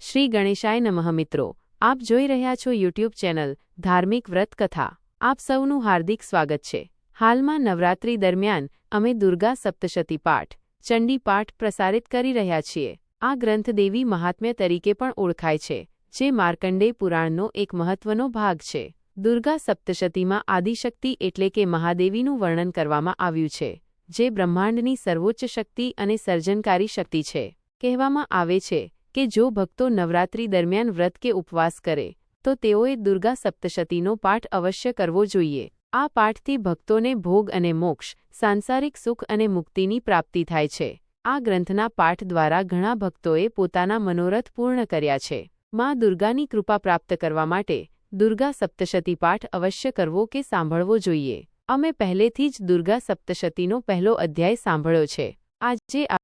શ્રી ગણેશાય નમઃ મિત્રો. આપ જોઈ રહ્યા છો યુટ્યુબ ચેનલ ધાર્મિક વ્રત કથા. આપ સૌનું હાર્દિક સ્વાગત છે. હાલમાં નવરાત્રી દરમિયાન અમે દુર્ગા સપ્તશતી પાઠ, ચંડી પાઠ પ્રસારિત કરી રહ્યા છીએ. આ ગ્રંથ દેવી મહાત્મ્ય તરીકે પણ ઓળખાય છે, જે માર્કંડેય પુરાણનો એક મહત્વનો ભાગ છે. દુર્ગા સપ્તશતીમાં આદિશક્તિ એટલે કે મહાદેવીનું વર્ણન કરવામાં આવ્યું છે, જે બ્રહ્માંડની સર્વોચ્ચ શક્તિ અને સર્જનકારી શક્તિ છે. કહેવામાં આવે છે કે જો ભક્તો નવરાત્રી દરમિયાન વ્રત કે ઉપવાસ કરે, તો તેઓએ દુર્ગા સપ્તશતીનો પાઠ અવશ્ય કરવો જોઈએ. આ પાઠથી ભક્તોને ભોગ અને મોક્ષ, સાંસારિક સુખ અને મુક્તિની પ્રાપ્તિ થાય છે. આ ગ્રંથના પાઠ દ્વારા ઘણા ભક્તોએ પોતાના મનોરથ પૂર્ણ કર્યા છે. માં દુર્ગાની કૃપા પ્રાપ્ત કરવા માટે દુર્ગા સપ્તશતી પાઠ અવશ્ય કરવો કે સાંભળવો જોઈએ. અમે પહેલેથી જ દુર્ગા સપ્તશતીનો પહેલો અધ્યાય સાંભળ્યો છે. આજે આ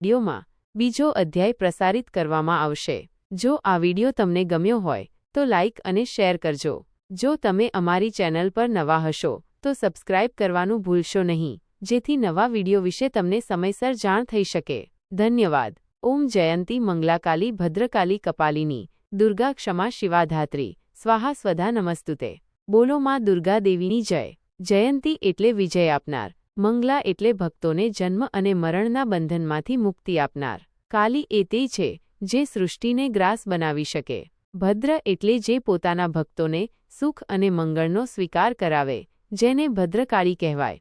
વિડીયોમાં બીજો અધ્યાય પ્રસારિત કરવામાં આવશે. જો આ વિડિયો તમને ગમ્યો હોય, તો લાઇક અને શેર કરજો. જો તમે અમારી ચેનલ પર નવા હશો, તો સબસ્ક્રાઇબ કરવાનું ભૂલશો નહીં, જેથી નવા વિડિયો વિશે તમને સમયસર જાણ થઈ શકે. ધન્યવાદ. ઓમ જયંતી મંગલાકાલી ભદ્રકાલી કપાલિની, દુર્ગા ક્ષમા શિવાધાત્રી, સ્વાહા સ્વધા નમસ્તુતે. બોલો માં દુર્ગા દેવીની જય. જયંતી એટલે વિજય આપનાર, મંગલા એટલે ભક્તોને જન્મ અને મરણના બંધનમાંથી મુક્તિ આપનાર. કાલી એ તે છે જે સૃષ્ટિને ગ્રાસ બનાવી શકે. ભદ્ર એટલે જે પોતાના ભક્તોને સુખ અને મંગળનો સ્વીકાર કરાવે, જેને ભદ્રકાળી કહેવાય.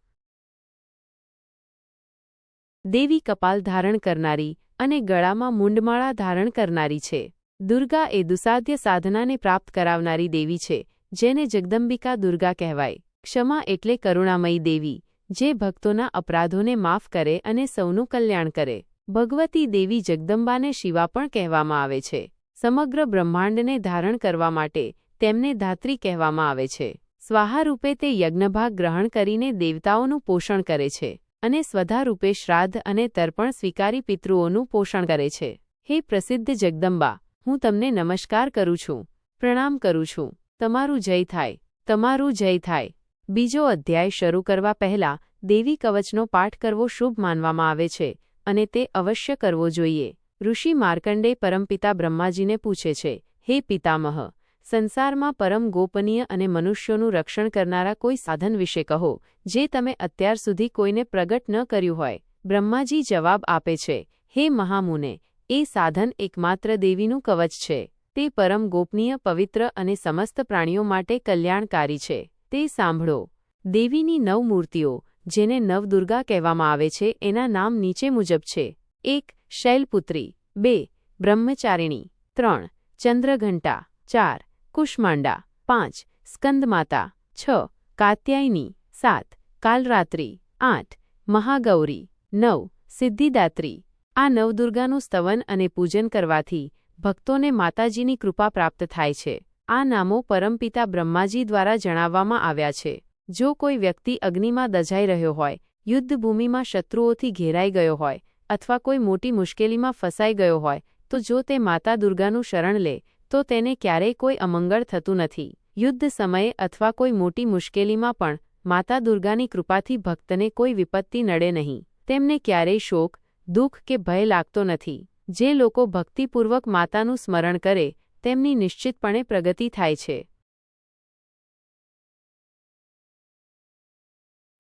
દેવી કપાલ ધારણ કરનારી અને ગળામાં મુંડમાળા ધારણ કરનારી છે. દુર્ગા એ દુસાધ્ય સાધનાને પ્રાપ્ત કરાવનારી દેવી છે, જેને જગદંબિકા દુર્ગા કહેવાય. ક્ષમા એટલે કરુણામયી દેવી, જે ભક્તોના અપરાધોને માફ કરે અને સૌનું કલ્યાણ કરે. ભગવતી દેવી જગદંબાને શિવા પણ કહેવામાં આવે છે. સમગ્ર બ્રહ્માંડને ધારણ કરવા માટે તેમને ધાત્રી કહેવામાં આવે છે. સ્વાહા રૂપે તે યજ્ઞભાગ ગ્રહણ કરીને દેવતાઓનું પોષણ કરે છે અને સ્વધા રૂપે શ્રાદ્ધ અને તર્પણ સ્વીકારી પિતૃઓનું પોષણ કરે છે. હે પ્રસિદ્ધ જગદંબા, હું તમને નમસ્કાર કરું છું, પ્રણામ કરું છું. તમારું જય થાય, તમારું જય થાય. બીજો અધ્યાય શરૂ કરવા પહેલાં દેવી કવચનો પાઠ કરવો શુભ માનવામાં આવે છે. અને તે અવશ્ય કરવો જોઈએ. ઋષિ માર્કંડે પરમપિતા બ્રહ્માજીને પૂછે છે, હે પિતામહ, સંસારમાં પરમ ગોપનીય અને મનુષ્યોનું રક્ષણ કરનારા કોઈ સાધન વિશે કહો, જે તમે અત્યાર સુધી કોઈને પ્રગટ ન કર્યું હોય? બ્રહ્માજી જવાબ આપે છે, હે મહામુને, એ સાધન એકમાત્ર દેવીનું કવચ છે. તે પરમ ગોપનીય, પવિત્ર અને સમસ્ત પ્રાણીઓ માટે કલ્યાણકારી છે. તે સાંભળો. દેવીની નવ મૂર્તિઓ જેને નવદુર્ગા કહેવામાં આવે છે, એના નામ નીચે મુજબ છે. એક, શૈલપુત્રી. બે, બ્રહ્મચારિણી. ત્રણ, ચંદ્રઘંટા. ચાર, કુષ્માંડા. પાંચ, સ્કંદમાતા. છ, કાત્યાયની. સાત, કાલરાત્રી. આઠ, મહાગૌરી. નવ, સિદ્ધિદાત્રી. આ નવદુર્ગાનું સ્તવન અને પૂજન કરવાથી ભક્તોને માતાજીની કૃપા પ્રાપ્ત થાય છે. આ નામો પરમપિતા બ્રહ્માજી દ્વારા જણાવવામાં આવ્યા છે. જો કોઈ વ્યક્તિ અગ્નિમાં દજાઈ રહ્યો હોય, યુદ્ધભૂમિમાં શત્રુઓથી ઘેરાઈ ગયો હોય, અથવા કોઈ મોટી મુશ્કેલીમાં ફસાઈ ગયો હોય, તો જો તે માતા દુર્ગાનું શરણ લે, તો તેને ક્યારેય કોઈ અમંગળ થતું નથી. યુદ્ધ સમયે અથવા કોઈ મોટી મુશ્કેલીમાં પણ, માતા દુર્ગાની કૃપાથી ભક્તને કોઈ વિપત્તિ નડે નહીં. તેમને ક્યારેય શોક, દુઃખ કે ભય લાગતો નથી. જે લોકો ભક્તિપૂર્વક માતાનું સ્મરણ કરે, તેમની નિશ્ચિતપણે પ્રગતિ થાય છે.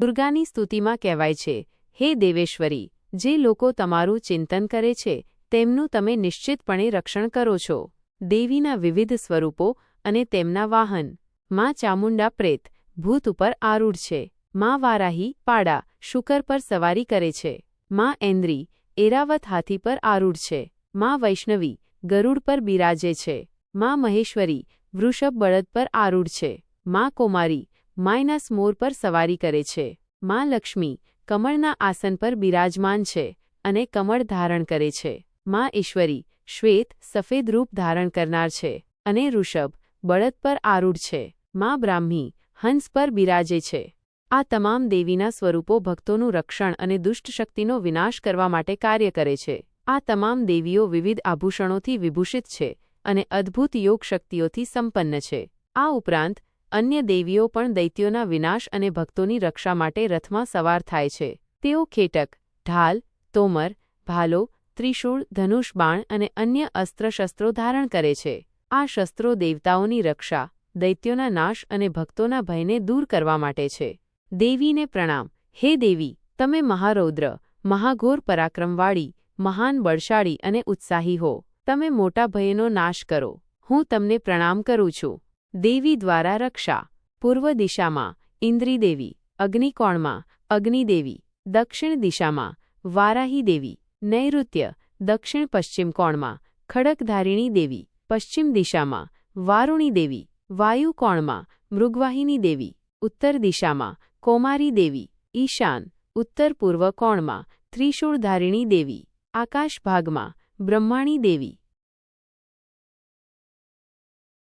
દુર્ગાની સ્તુતિમાં કહેવાય છે, હે દેવેશ્વરી, જે લોકો તમારું ચિંતન કરે છે, તેમનું તમે નિશ્ચિતપણે રક્ષણ કરો છો. દેવીના વિવિધ સ્વરૂપો અને તેમના વાહન, માં ચામુંડા પ્રેત, ભૂત ઉપર આરૂઢ છે. માં વારાહી, પાડા, શુકર પર સવારી કરે છે. માં એન્દ્રી, એરાવત હાથી પર આરૂઢ છે. માં વૈષ્ણવી, ગરુડ પર બિરાજે છે. માં મહેશ્વરી, વૃષભ બળદ પર આરૂઢ છે. માં કૌમારી માયનસ મોર પર સવારી કરે છે. માં લક્ષ્મી કમળના આસન પર બિરાજમાન છે અને કમળ ધારણ કરે છે. માં ઈશ્વરી શ્વેત સફેદ રૂપ ધારણ કરનાર છે અને ઋષભ બળદ પર આરૂઢ છે. માં બ્રાહ્મી હંસ પર બિરાજે છે. આ તમામ દેવીના સ્વરૂપો ભક્તોનું રક્ષણ અને દુષ્ટ શક્તિનો વિનાશ કરવા માટે કાર્ય કરે છે. આ તમામ દેવીઓ વિવિધ આભૂષણોથી વિભૂષિત છે અને અદ્ભુત યોગ શક્તિઓથી સંપન્ન છે. આ ઉપરાંત અન્ય દેવીઓ પણ દૈત્યોના વિનાશ અને ભક્તોની રક્ષા માટે રથમાં સવાર થાય છે. તેઓ ખેટક, ઢાલ, તોમર, ભાલો, ત્રિશૂળ, ધનુષ બાણ અને અન્ય અસ્ત્રશસ્ત્રો ધારણ કરે છે. આ શસ્ત્રો દેવતાઓની રક્ષા, દૈત્યોના નાશ અને ભક્તોના ભયને દૂર કરવા માટે છે. દેવીને પ્રણામ. હે દેવી, તમે મહારૌદ્ર, મહાઘોર પરાક્રમવાળી, મહાન બળશાળી અને ઉત્સાહી હો. તમે મોટા ભયનો નાશ કરો. હું તમને પ્રણામ કરું છું. દેવી દ્વારા રક્ષા, પૂર્વ દિશામાં ઇન્દ્રિદેવી અગ્નિકોણમાં અગ્નિદેવી દક્ષિણ દિશામાં, વારાહી દેવી, નૈઋત્ય, દક્ષિણ પશ્ચિમ કોણમાં, ખડકધારિણી દેવી, પશ્ચિમ દિશામાં, વારુણી દેવી, વાયુ કોણમાં, મૃગવાહિની દેવી, ઉત્તર દિશામાં, કોમારી દેવી, ઈશાન, ઉત્તર પૂર્વ કોણમાં, ત્રિશૂળધારિણી દેવી, આકાશ ભાગમાં, બ્રહ્માણી દેવી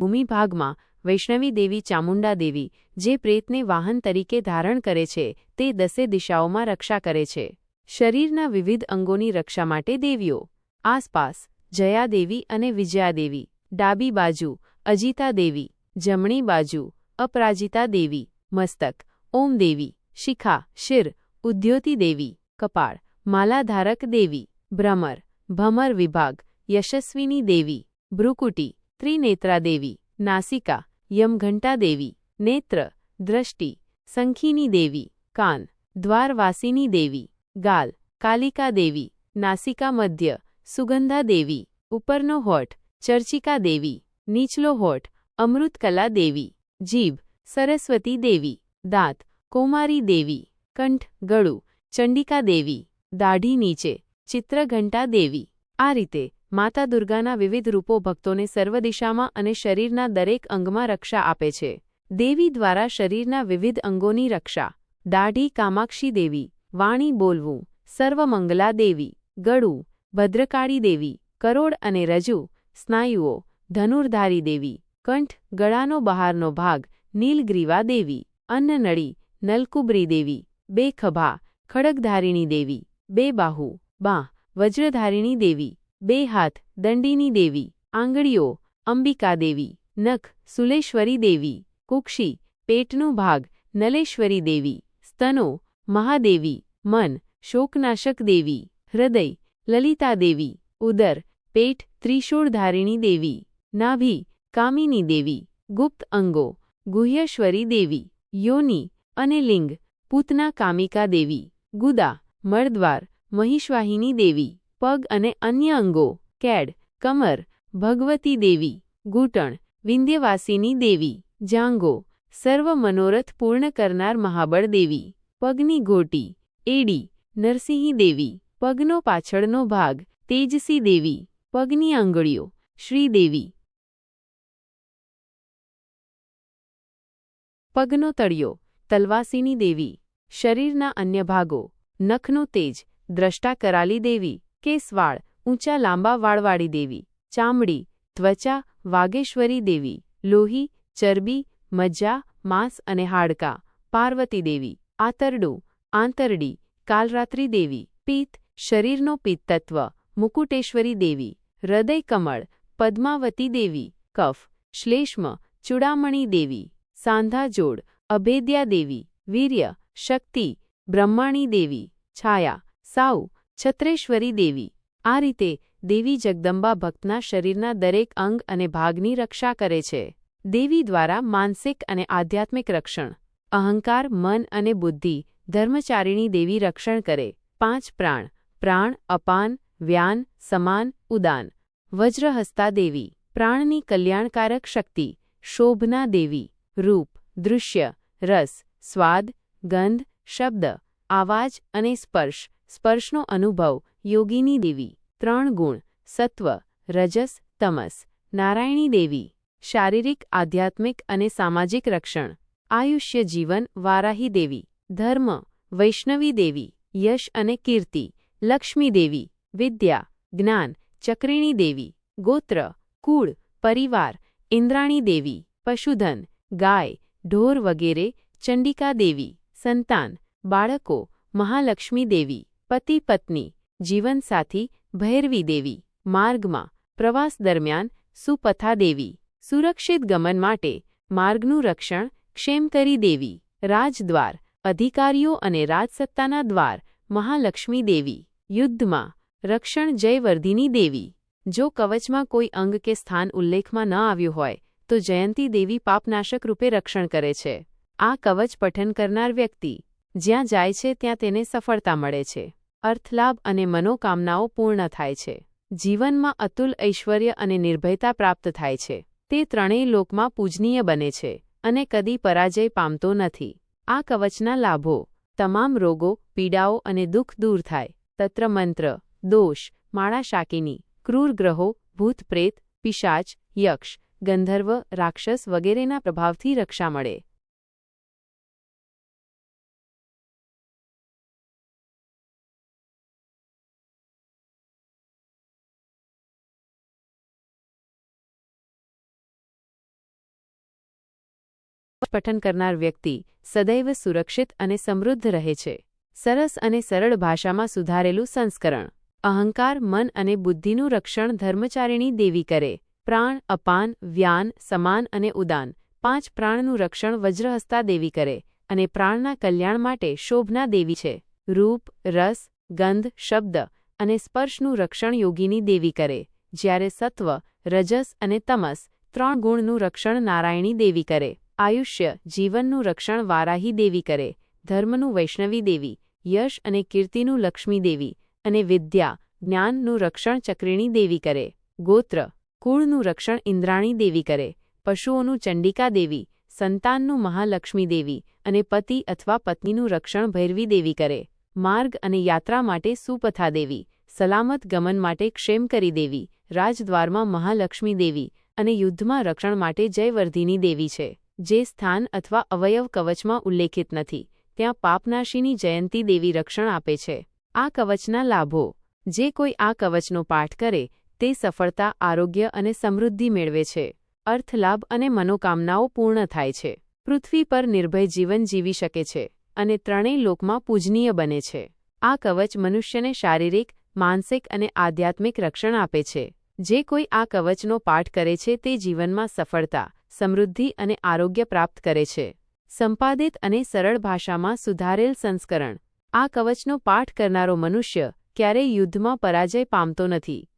ભૂમિભાગમાં વૈષ્ણવી દેવી ચામુંડા દેવી જે પ્રેતને વાહન તરીકે ધારણ કરે છે, તે દસે દિશાઓમાં રક્ષા કરે છે. શરીરના વિવિધ અંગોની રક્ષા માટે દેવીઓ. આસપાસ જયાદેવી અને વિજયાદેવી ડાબી બાજુ અજિતા દેવી. જમણી બાજુ અપરાજિતા દેવી. મસ્તક ઓમ દેવી. શિખા શિર ઉદ્યોતિ દેવી. કપાળ માલાધારક દેવી. ભ્રમર ભમર વિભાગ યશસ્વીની દેવી. ભ્રુકુટી ત્રિનેત્રા દેવી નાસિકા યમઘંટા દેવી નેત્ર, દ્રષ્ટિ સંખીની દેવી કાન દ્વારવાસીની દેવી ગાલ કાલિકા દેવી નાસિકા મધ્ય સુગંધા દેવી ઉપરનો હોઠ ચર્ચિકા દેવી નીચલો હોઠ અમૃતકલા દેવી જીભ સરસ્વતી દેવી દાંત કૌમારી દેવી કંઠ, ગળું ચંડિકા દેવી દાઢી નીચે ચિત્રઘંટા દેવી આ રીતે માતા દુર્ગાના વિવિધ રૂપો ભક્તોને સર્વ દિશામાં અને શરીરના દરેક અંગમાં રક્ષા આપે છે. દેવી દ્વારા શરીરના વિવિધ અંગોની રક્ષા. દાઢી કામાક્ષી દેવી, વાણી બોલવું, સર્વમંગલા દેવી, ગળું, ભદ્રકાળી દેવી કરોડ અને રજુ, સ્નાયુઓ, ધનુર્ધારી દેવી, કંઠ, ગળાનો બહારનો ભાગ, નીલગ્રીવા દેવી, અન્નનળી, નલકુબરી દેવી, બે ખભા ખડગધારિણી દેવી, બે બાહુ, બાં, વજ્રધારિણી દેવી બે હાથ દંડીની દેવી, આંગળીઓ અંબિકા દેવી નખ, સુલેશ્વરી દેવી, કુક્ષી, પેટનો ભાગ, નલેશ્વરી દેવી, સ્તનો, મહાદેવી, મન, શોકનાશક દેવી, હૃદય લલિતા દેવી ઉદર, પેટ, ત્રિશૂળધારિણી દેવી, નાભી, કામિની દેવી, ગુપ્ત અંગો, ગુહ્યશ્વરી દેવી, યોની અને લિંગ, પૂતના કામિકા દેવી, ગુદા મળદ્વાર મહિષ્વાહિની દેવી. પગ અને અન્ય અંગો, કેડ, કમર, ભગવતી દેવી, ઘૂંટણ, વિંધ્યવાસીની દેવી, જાંગો, સર્વ મનોરથ પૂર્ણ કરનાર મહાબળ દેવી, પગની ઘોટી, એડી, નરસિંહી દેવી, પગનો પાછળનો ભાગ, તેજસી દેવી, પગની આંગળીઓ શ્રીદેવી પગનો તળિયો, તલવાસીની દેવી, શરીરના અન્ય ભાગો, નખનો તેજ દ્રષ્ટા કરાલી દેવી કેસવાળ ઊંચા લાંબા વાળવાળી દેવી, ચામડી, ત્વચા વાગેશ્વરી દેવી, લોહી, ચરબી મજ્જા માંસ અને હાડકા, પાર્વતી દેવી, આતરડું, આંતરડી, કાલરાત્રી દેવી, પિત્ત, શરીરનો પિત્તત્વ, મુકુટેશ્વરી દેવી, હૃદય કમળ, પદ્માવતી દેવી, કફ, શ્લેષ્મ, ચૂડામણી દેવી, સાંધા જોડ, અભેદ્યા દેવી, વીર્ય, શક્તિ, બ્રહ્માણી દેવી, છાયા સાઉ છત્રેશ્વરી દેવી. આ રીતે દેવી જગદંબા ભક્તના શરીરના દરેક અંગ અને ભાગની રક્ષા કરે છે. દેવી દ્વારા માનસિક અને આધ્યાત્મિક રક્ષણ, અહંકાર, મન અને બુદ્ધિ, ધર્મચારિણી દેવી રક્ષણ કરે. પાંચ પ્રાણ પ્રાણ, અપાન, વ્યાન, સમાન, ઉદાન. વજ્રહસ્તા દેવી, પ્રાણની કલ્યાણકારક શક્તિ, શોભના દેવી. રૂપ, દૃશ્ય, રસ, સ્વાદ, ગંધ, શબ્દ, આવાજ અને સ્પર્શ. સ્પર્શનો અનુભવ, યોગીની દેવી, ત્રણ ગુણ, સત્વ, રજસ, તમસ, નારાયણી દેવી, શારીરિક, આધ્યાત્મિક અને સામાજિક રક્ષણ, આયુષ્ય જીવન, વારાહી દેવી, ધર્મ, વૈષ્ણવી દેવી, યશ અને કીર્તિ, લક્ષ્મી દેવી, વિદ્યા, જ્ઞાન, ચક્રિણી દેવી, ગોત્ર, કુળ, પરિવાર, ઇન્દ્રાણી દેવી, પશુધન, ગાય, ઢોર વગેરે, ચંડિકા દેવી, સંતાન, બાળકો, મહાલક્ષ્મી દેવી. પતિ પત્ની, જીવનસાથી, ભૈરવી દેવી, માર્ગમાં, પ્રવાસ દરમિયાન, સુપથા દેવી, સુરક્ષિત ગમન માટે, માર્ગનું રક્ષણ, ક્ષેમકરી દેવી, રાજદ્વાર, અધિકારીઓ અને રાજસત્તાના દ્વાર, મહાલક્ષ્મી દેવી, યુદ્ધમાં, રક્ષણ જયવર્ધિની દેવી. જો કવચમાં કોઈ અંગ કે સ્થાન ઉલ્લેખમાં ન આવ્યું હોય, તો જયંતી દેવી પાપનાશક રૂપે રક્ષણ કરે છે. આ કવચ પઠન કરનાર વ્યક્તિ, જ્યાં જાય છે ત્યાં તેને સફળતા મળે છે. અર્થલાભ અને મનોકામનાઓ પૂર્ણ થાય છે. જીવનમાં અતુલ ઐશ્વર્ય અને નિર્ભયતા પ્રાપ્ત થાય છે. તે ત્રણેય લોકમાં પૂજનીય બને છે અને કદી પરાજય પામતો નથી. આ કવચના લાભો, તમામ રોગો, પીડાઓ અને દુઃખ દૂર થાય. તત્ર મંત્ર, દોષ માળા શાકીની ક્રૂર ગ્રહો, ભૂત પ્રેત, પિશાચ, યક્ષ, ગંધર્વ, રાક્ષસ વગેરેના પ્રભાવથી રક્ષા મળે. પઠન કરનાર વ્યક્તિ સદૈવ સુરક્ષિત અને સમૃદ્ધ રહે છે. સરસ અને સરળ ભાષામાં સુધારેલું સંસ્કરણ. અહંકાર, મન અને બુદ્ધિનું રક્ષણ ધર્મચારિણી દેવી કરે. પ્રાણ, અપાન, વ્યાન, સમાન અને ઉદાન પાંચ પ્રાણનું રક્ષણ વજ્રહસ્તા દેવી કરે અને પ્રાણના કલ્યાણ માટે શોભના દેવી છે. રૂપ, રસ, ગંધ, શબ્દ અને સ્પર્શનું રક્ષણ યોગીની દેવી કરે. જ્યારે સત્વ, રજસ અને તમસ ત્રણ ગુણનું રક્ષણ નારાયણી દેવી કરે. આયુષ્ય, જીવનનું રક્ષણ વારાહી દેવી કરે, ધર્મનું વૈષ્ણવી દેવી, યશ અને કીર્તિનું લક્ષ્મી દેવી અને વિદ્યા, જ્ઞાનનું રક્ષણ ચક્રિણી દેવી કરે, ગોત્ર, કુળનું રક્ષણ ઇન્દ્રાણી દેવી કરે, પશુઓનું ચંડિકા દેવી, સંતાનનું મહાલક્ષ્મી દેવી અને પતિ અથવા પત્નીનું રક્ષણ ભૈરવી દેવી કરે, માર્ગ અને યાત્રા માટે સુપથા દેવી, સલામત ગમન માટે ક્ષેમ કરી દેવી, રાજદ્વારમાં મહાલક્ષ્મી દેવી અને યુદ્ધમાં રક્ષણ માટે જયવર્ધિની દેવી છે. જે સ્થાન અથવા અવયવ કવચમાં ઉલ્લેખિત નથી, ત્યાં પાપનાશીની જયંતી દેવી રક્ષણ આપે છે. આ કવચના લાભો. જે કોઈ આ કવચનો પાઠ કરે, તે સફળતા, આરોગ્ય અને સમૃદ્ધિ મેળવે છે. અર્થલાભ અને મનોકામનાઓ પૂર્ણ થાય છે. પૃથ્વી પર નિર્ભય જીવન જીવી શકે છે અને ત્રણેય લોકમાં પૂજનીય બને છે. આ કવચ મનુષ્યને શારીરિક, માનસિક અને આધ્યાત્મિક રક્ષણ આપે છે. જે કોઈ આ કવચનો પાઠ કરે છે તે જીવનમાં સફળતા સમૃદ્ધિ અને આરોગ્ય પ્રાપ્ત કરે છે. સંપાદિત અને સરળ ભાષામાં સુધારેલ સંસ્કરણ. આ કવચનો પાઠ કરનારો મનુષ્ય ક્યારેય યુદ્ધમાં પરાજય પામતો નથી.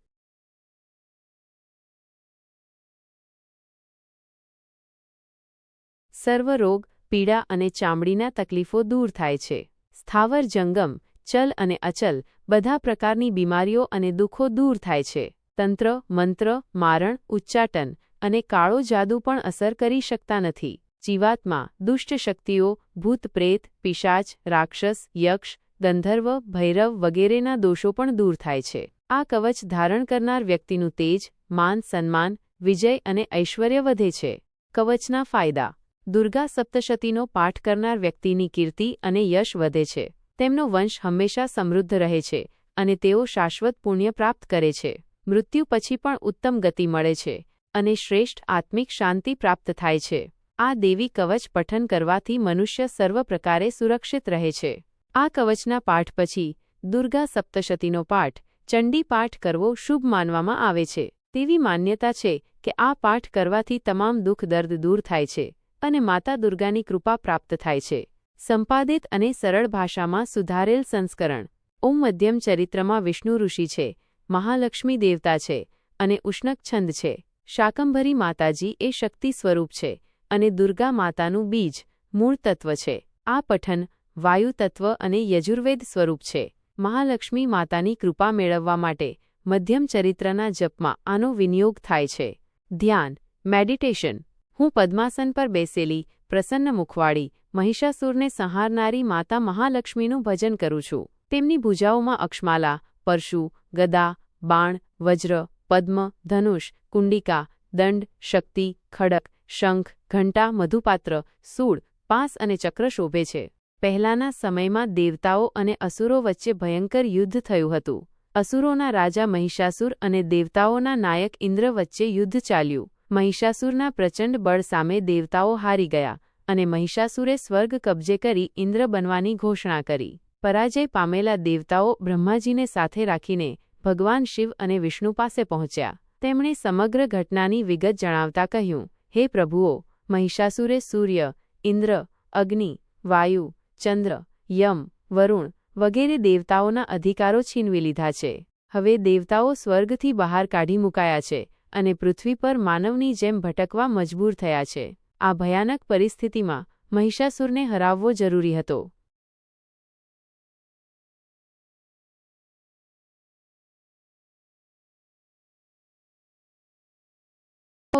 સર્વ રોગ, પીડા અને ચામડીના તકલીફો દૂર થાય છે. સ્થાવર જંગમ, ચલ અને અચલ બધા પ્રકારની બીમારીઓ અને દુઃખો દૂર થાય છે. તંત્ર, મંત્ર, મારણ, ઉચ્ચાટન અને કાળો જાદુ પણ અસર કરી શકતા નથી. જીવાત્મા, દુષ્ટ શક્તિઓ, ભૂત પ્રેત, પિશાચ, રાક્ષસ, યક્ષ, ગંધર્વ, ભૈરવ વગેરેના દોષો પણ દૂર થાય છે. આ કવચ ધારણ કરનાર વ્યક્તિનું તેજ, માન, સન્માન, વિજય અને ઐશ્વર્ય વધે છે. કવચના ફાયદા. દુર્ગા સપ્તશતીનો પાઠ કરનાર વ્યક્તિની કીર્તિ અને યશ વધે છે. તેમનો વંશ હંમેશા સમૃદ્ધ રહે છે અને તેઓ શાશ્વત પુણ્ય પ્રાપ્ત કરે છે. મૃત્યુ પછી પણ ઉત્તમ ગતિ મળે છે. અને શ્રેષ્ઠ આત્મિક શાંતિ પ્રાપ્ત થાય છે. આ દેવી કવચ પઠન કરવાથી મનુષ્ય સર્વ પ્રકારે સુરક્ષિત રહે છે. આ કવચના પાઠ પછી દુર્ગા સપ્તશતીનો પાઠ ચંડી પાઠ કરવો શુભ માનવામાં આવે છે. તેવી માન્યતા છે કે આ પાઠ કરવાથી તમામ દુઃખ દર્દ દૂર થાય છે અને માતા દુર્ગાની કૃપા પ્રાપ્ત થાય છે. સંપાદિત અને સરળ ભાષામાં સુધારેલ સંસ્કરણ. ઓમ મધ્યમ ચરિત્રમાં વિષ્ણુ ઋષિ છે, મહાલક્ષ્મી દેવતા છે અને ઉષ્ણક છંદ છે. શાકંભરી માતાજી એ શક્તિ સ્વરૂપ છે અને દુર્ગા માતાનું બીજ મૂળ તત્વ છે. આ પઠન વાયુ તત્વ અને યજુર્વેદ સ્વરૂપ છે. મહાલક્ષ્મી માતાની કૃપા મેળવવા માટે મધ્યમ ચરિત્રના જપમાં આનો વિનિયોગ થાય છે. ધ્યાન, મેડિટેશન. હું પદ્માસન પર બેસેલી, પ્રસન્ન મુખવાળી, મહિષાસુરને સંહારનારી માતા મહાલક્ષ્મીનું ભજન કરું છું. તેમની ભુજાઓમાં અક્ષમાલા, પરશુ, ગદા, બાણ, વજ્ર પદ્મ, ધનુષ, કુંડિકા, દંડ, શક્તિ, ખડક, શંખ, ઘંટા, મધુપાત્ર, સૂળ, પાંસ અને ચક્ર શોભે છે. પહેલાના સમયમાં દેવતાઓ અને અસુરો વચ્ચે ભયંકર યુદ્ધ થયું હતું. અસુરોના રાજા મહિષાસુર અને દેવતાઓના નાયક ઇન્દ્ર વચ્ચે યુદ્ધ ચાલ્યું. મહિષાસુરના પ્રચંડ બળ સામે દેવતાઓ હારી ગયા અને મહિષાસુરે સ્વર્ગ કબજે કરી ઇન્દ્ર બનવાની ઘોષણા કરી. પરાજય પામેલા દેવતાઓ બ્રહ્માજીને સાથે રાખીને ભગવાન શિવ અને વિષ્ણુ પાસે પહોંચ્યા. તેમણે સમગ્ર ઘટનાની વિગત જણાવતા કહ્યું, હે પ્રભુઓ, મહિષાસુરે સૂર્ય, ઇન્દ્ર, અગ્નિ, વાયુ, ચંદ્ર, યમ, વરુણ વગેરે દેવતાઓના અધિકારો છીનવી લીધા છે. હવે દેવતાઓ સ્વર્ગથી બહાર કાઢી મુકાયા છે અને પૃથ્વી પર માનવની જેમ ભટકવા મજબૂર થયા છે. આ ભયાનક પરિસ્થિતિમાં મહિષાસુરને હરાવવો જરૂરી હતો.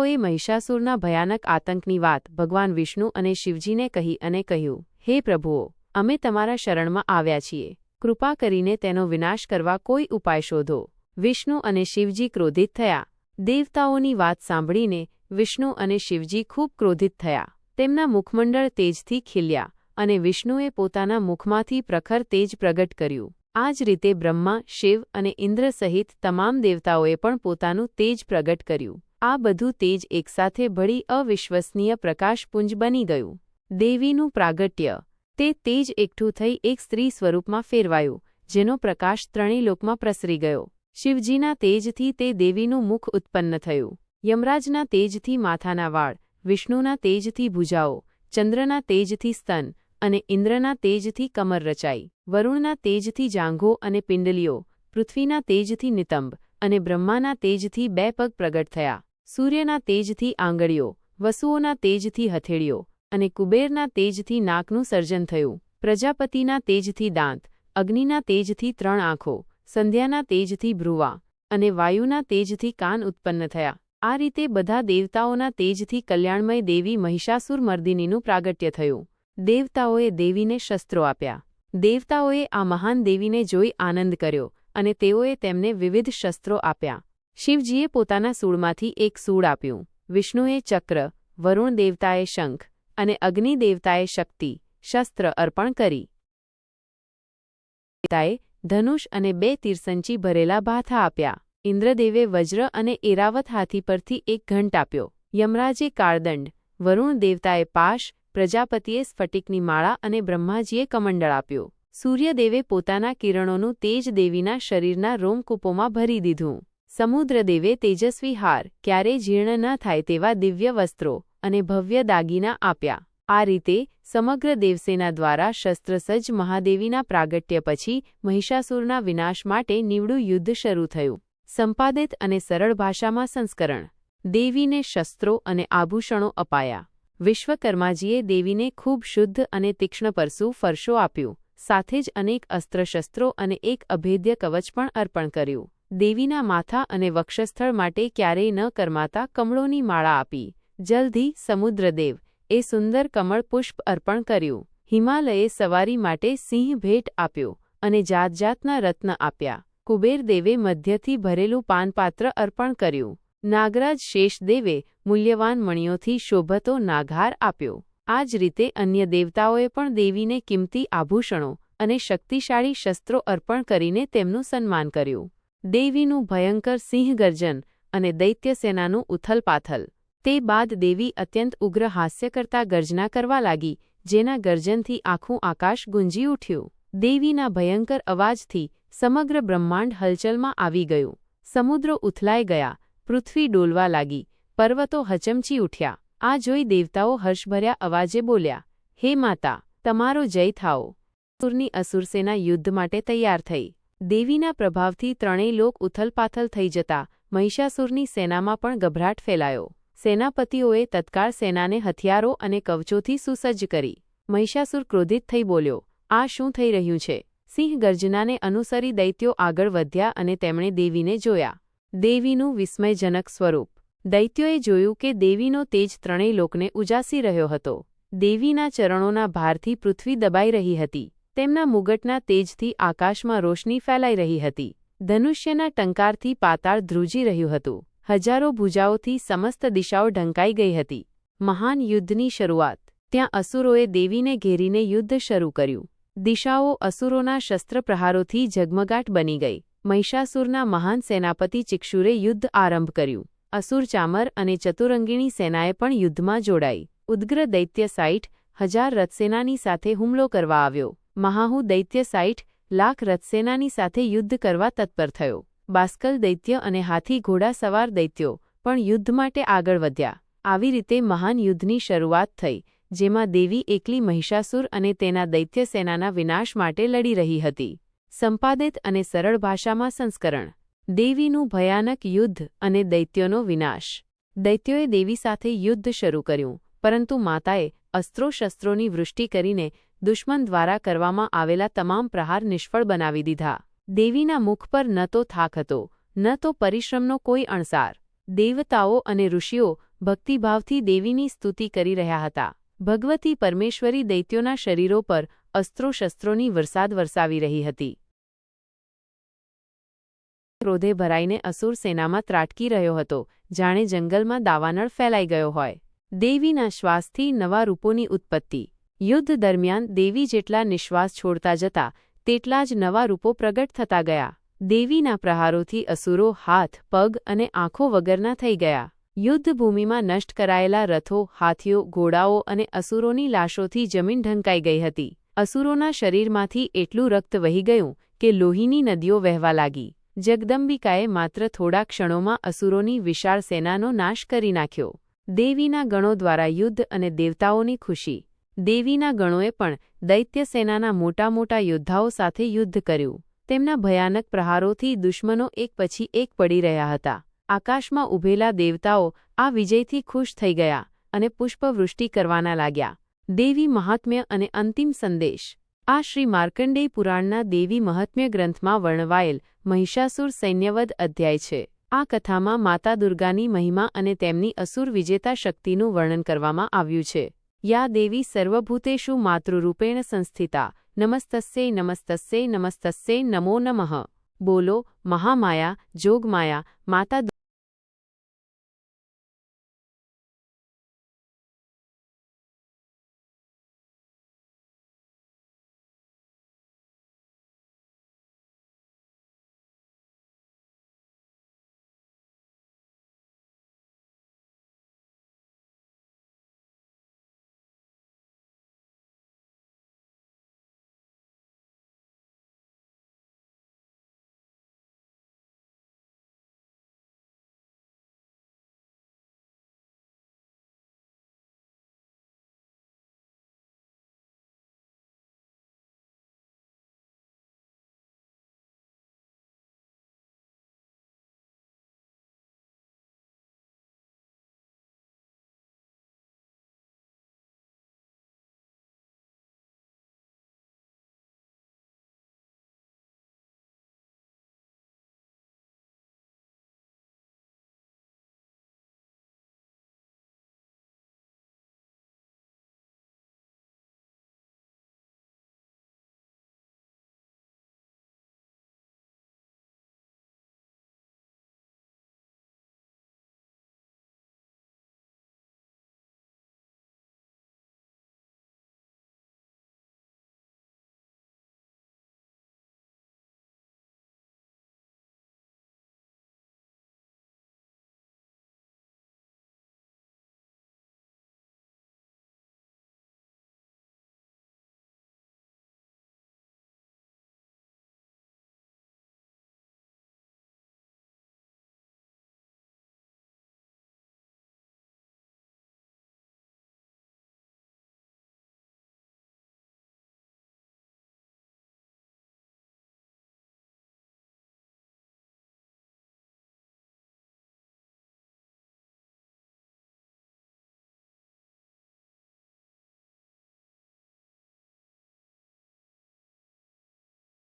એ મહિષાસુરના ભયાનક આતંકની વાત ભગવાન વિષ્ણુ અને શિવજીને કહી અને કહ્યું, હે પ્રભુઓ, અમે તમારા શરણમાં આવ્યા છીએ. કૃપા કરીને તેનો વિનાશ કરવા કોઈ ઉપાય શોધો. વિષ્ણુ અને શિવજી ક્રોધિત થયા. દેવતાઓની વાત સાંભળીને વિષ્ણુ અને શિવજી ખૂબ ક્રોધિત થયા. તેમના મુખમંડળ તેજથી ખીલ્યા અને વિષ્ણુએ પોતાના મુખમાંથી પ્રખર તેજ પ્રગટ કર્યું. આ જ રીતે બ્રહ્મા, શિવ અને ઇન્દ્ર સહિત તમામ દેવતાઓએ પણ પોતાનું તેજ પ્રગટ કર્યું. આ બધું તેજ એકસાથે ભળી અવિશ્વસનીય પ્રકાશપુંજ બની ગયું. દેવીનું પ્રાગટ્ય. તે તેજ એકઠું થઈ એક સ્ત્રી સ્વરૂપમાં ફેરવાયું, જેનો પ્રકાશ ત્રણેય લોકમાં પ્રસરી ગયો. શિવજીના તેજથી તે દેવીનું મુખ ઉત્પન્ન થયું. યમરાજના તેજથી માથાના વાળ, વિષ્ણુના તેજથી ભુજાઓ, ચંદ્રના તેજથી સ્તન અને ઇન્દ્રના તેજથી કમર રચાઈ. વરુણના તેજથી જાંઘો અને પિંડલીઓ, પૃથ્વીના તેજથી નિતંબ અને બ્રહ્માના તેજથી બે પગ પ્રગટ થયા. સૂર્યના તેજથી આંગળીઓ, વસુઓના તેજથી હથેળીઓ અને કુબેરના તેજથી નાકનું સર્જન થયું. પ્રજાપતિના તેજથી દાંત, અગ્નિના તેજથી ત્રણ આંખો, સંધ્યાના તેજથી ભ્રુવા અને વાયુના તેજથી કાન ઉત્પન્ન થયા. આ રીતે બધા દેવતાઓના તેજથી કલ્યાણમય દેવી મહિષાસુર મર્દિનીનું પ્રાગટ્ય થયું. દેવતાઓએ દેવીને શસ્ત્રો આપ્યા. દેવતાઓએ આ મહાન દેવીને જોઈ આનંદ કર્યો. અને તેઓએ તેમને વિવિધ શસ્ત્રો આપ્યા. શિવજીએ પોતાના સૂળમાંથી એક સૂળ આપ્યું. વિષ્ણુએ ચક્ર, વરુણ દેવતાએ શંખ અને અગ્નિ દેવતાએ શક્તિ, શસ્ત્ર અર્પણ કરી. દેવતાએ ધનુષ અને બે તીરસંચી ભરેલા ભાથા આપ્યા. ઇન્દ્રદેવે વજ્ર અને એરાવત હાથી પરથી એક ઘંટ આપ્યો. યમરાજે કાળદંડ, વરુણ દેવતાએ પાશ, પ્રજાપતિએ સ્ફટિકની માળા અને બ્રહ્માજીએ કમંડળ આપ્યો. સૂર્યદેવે પોતાના કિરણોનું તેજ દેવીના શરીરના રોમકૂપોમાં ભરી દીધું. સમુદ્રદેવે તેજસ્વી હાર ક્યારેય જીર્ણ ન થાય તેવા દિવ્ય વસ્ત્રો અને ભવ્ય દાગીના આપ્યા. આ રીતે સમગ્ર દેવસેના દ્વારા શસ્ત્રસજ્જ મહાદેવીના પ્રાગટ્ય પછી મહિષાસુરના વિનાશ માટે નીવડું યુદ્ધ શરૂ થયું. સંપાદિત અને સરળ ભાષામાં સંસ્કરણ. દેવીને શસ્ત્રો અને આભૂષણો અપાયા. વિશ્વકર્માજીએ દેવીને ખૂબ શુદ્ધ અને તીક્ષ્ણ પરસુ ફરશો આપ્યું. સાથે જ અનેક અસ્ત્રશસ્ત્રો અને એક અભેદ્ય કવચ પણ અર્પણ કર્યું. દેવીના માથા અને વક્ષસ્થળ માટે ક્યારેય ન કરમાતા કમળોની માળા આપી. જલ્દી સમુદ્રદેવ, એ સુંદર કમળ પુષ્પ અર્પણ કર્યું. હિમાલયે સવારી માટે સિંહ ભેટ આપ્યો અને જાતજાતના રત્ન આપ્યા. કુબેરદેવે મધ્યથી ભરેલું પાનપાત્ર અર્પણ કર્યું. નાગરાજ શેષદેવે મૂલ્યવાન મણીઓથી શોભતો નાઘાર આપ્યો. આ જ રીતે અન્ય દેવતાઓએ પણ દેવીને કિંમતી આભૂષણો અને શક્તિશાળી શસ્ત્રો અર્પણ કરીને તેમનું સન્માન કર્યું. દેવીનું ભયંકર સિંહગર્જન અને દૈત્યસેનાનું ઉથલપાથલ. તે બાદ દેવી અત્યંત ઉગ્ર હાસ્ય કરતા ગર્જના કરવા લાગી, જેના ગર્જનથી આખું આકાશ ગુંજી ઉઠ્યું. દેવીના ભયંકર અવાજથી સમગ્ર બ્રહ્માંડ હલચલમાં આવી ગયું. સમુદ્રો ઉથલાઈ ગયા, પૃથ્વી ડોલવા લાગી, પર્વતો હચમચી ઉઠ્યા. આ જોઈ દેવતાઓ હર્ષભર્યા અવાજે બોલ્યા, હે માતા, તમારો જય થાઓ. અસુરની અસુરસેના યુદ્ધ માટે તૈયાર થઈ. દેવીના પ્રભાવથી ત્રણેય લોક ઉથલપાથલ થઈ જતા મહિષાસુરની સેનામાં પણ ગભરાટ ફેલાયો. સેનાપતિઓએ તત્કાળ સેનાને હથિયારો અને કવચોથી સુસજ્જ કરી. મહિષાસુર ક્રોધિત થઈ બોલ્યો, આ શું થઈ રહ્યું છે? સિંહ ગર્જનાને અનુસરી દૈત્યો આગળ વધ્યા અને તેમણે દેવીને જોયા. દેવીનું વિસ્મયજનક સ્વરૂપ. દૈત્યોએ જોયું કે દેવીનો તેજ ત્રણેય લોકને ઉજાસી રહ્યો હતો. દેવીના ચરણોના ભારથી પૃથ્વી દબાઈ રહી હતી. તેમના મુગટના તેજથી આકાશમાં રોશની ફેલાઈ રહી હતી. ધનુષ્યના ટંકારથી પાતાળ ધ્રુજી રહ્યું હતું. હજારો ભુજાઓથી સમસ્ત દિશાઓ ઢંકાઈ ગઈ હતી. મહાન યુદ્ધની શરૂઆત. ત્યાં અસુરોએ દેવીને ઘેરીને યુદ્ધ શરૂ કર્યું. દિશાઓ અસુરોના શસ્ત્રપ્રહારોથી ઝગમગાટ બની ગઈ. મહિષાસુરના મહાન સેનાપતિ ચિક્ષુરે યુદ્ધ આરંભ કર્યું. અસુર ચામર અને ચતુરંગીણી સેનાએ પણ યુદ્ધમાં જોડાઈ. ઉદ્ગ્ર દૈત્ય સાઈઠ હજાર રથસેનાની સાથે હુમલો કરવા આવ્યો. મહાહુ દૈત્ય સાઈઠ લાખ રથસેનાની સાથે યુદ્ધ કરવા તત્પર થયો. બાસ્કલ દૈત્ય અને હાથી ઘોડા સવાર દૈત્યો પણ યુદ્ધ માટે આગળ વધ્યા. આવી રીતે મહાન યુદ્ધની શરૂઆત થઈ, જેમાં દેવી એકલી મહિષાસુર અને તેના દૈત્ય સેનાના વિનાશ માટે લડી રહી હતી. સંપાદિત અને સરળ ભાષામાં સંસ્કરણ. દેવીનું ભયાનક યુદ્ધ અને દૈત્યોનો વિનાશ. દૈત્યોએ દેવી સાથે યુદ્ધ શરૂ કર્યું, પરંતુ માતાએ અસ્ત્રો-શસ્ત્રોની વૃષ્ટિ કરીને દુશ્મન દ્વારા કરવામાં આવેલા તમામ પ્રહાર નિષ્ફળ બનાવી દીધા. દેવીના મુખ પર ન તો થાક હતો, ન તો પરિશ્રમનો કોઈ અણસાર. દેવતાઓ અને ઋષિઓ ભક્તિભાવથી દેવીની સ્તુતિ કરી રહ્યા હતા. ભગવતી પરમેશ્વરી દૈત્યોના શરીરો પર અસ્ત્રો-શસ્ત્રોની વરસાદ વરસાવી રહી હતી. ક્રોધે ભરાઈને અસુર સેનામાં ત્રાટકી રહ્યો હતો, જાણે જંગલમાં દાવાનળ ફેલાઈ ગયો હોય. દેવીના શ્વાસથી નવા રૂપોની ઉત્પત્તિ. યુદ્ધ દરમિયાન દેવી જેટલા નિશ્વાસ છોડતા જતા, તેટલા જ નવા રૂપો પ્રગટ થતા ગયા. દેવીના પ્રહારોથી અસુરો હાથ, પગ અને આંખો વગરના થઈ ગયા. યુદ્ધભૂમિમાં નષ્ટ કરાયેલા રથો, હાથીઓ, ઘોડાઓ અને અસુરોની લાશોથી જમીન ઢંકાઈ ગઈ હતી. અસુરોના શરીરમાંથી એટલું રક્ત વહી ગયું, કે લોહીની નદીઓ વહેવા લાગી. જગદંબિકાએ માત્ર થોડા ક્ષણોમાં અસુરોની વિશાળ સેનાનો નાશ કરી નાખ્યો. દેવીના ગણો દ્વારા યુદ્ધ અને દેવતાઓની ખુશી. દેવીના ગણોએ પણ દૈત્ય સેનાના મોટા મોટા યોદ્ધાઓ સાથે યુદ્ધ કર્યું. તેમના ભયાનક પ્રહારોથી દુશ્મનો એક પછી એક પડી રહ્યા હતા. આકાશમાં ઊભેલા દેવતાઓ આ વિજયથી ખુશ થઈ ગયા અને પુષ્પવૃષ્ટિ કરવાના લાગ્યા. દેવી મહાત્મ્ય અને અંતિમ સંદેશ. આ શ્રી માર્કંડેય પુરાણના દેવી મહાત્મ્ય ગ્રંથમાં વર્ણવાયેલ મહિષાસુર સૈન્યવદ અધ્યાય છે. આ કથામાં માતા દુર્ગાની મહિમા અને તેમની અસુર વિજેતા શક્તિનું વર્ણન કરવામાં આવ્યું છે. યા દેવી સર્વભૂતેષુ માતૃરૂપેણ સંસ્થિતા, નમસ્તસ્ય નમસ્તસ્ય નમસ્તસ્ય નમો નમઃ. બોલો, મહામાયા, જોગમાયા, માતા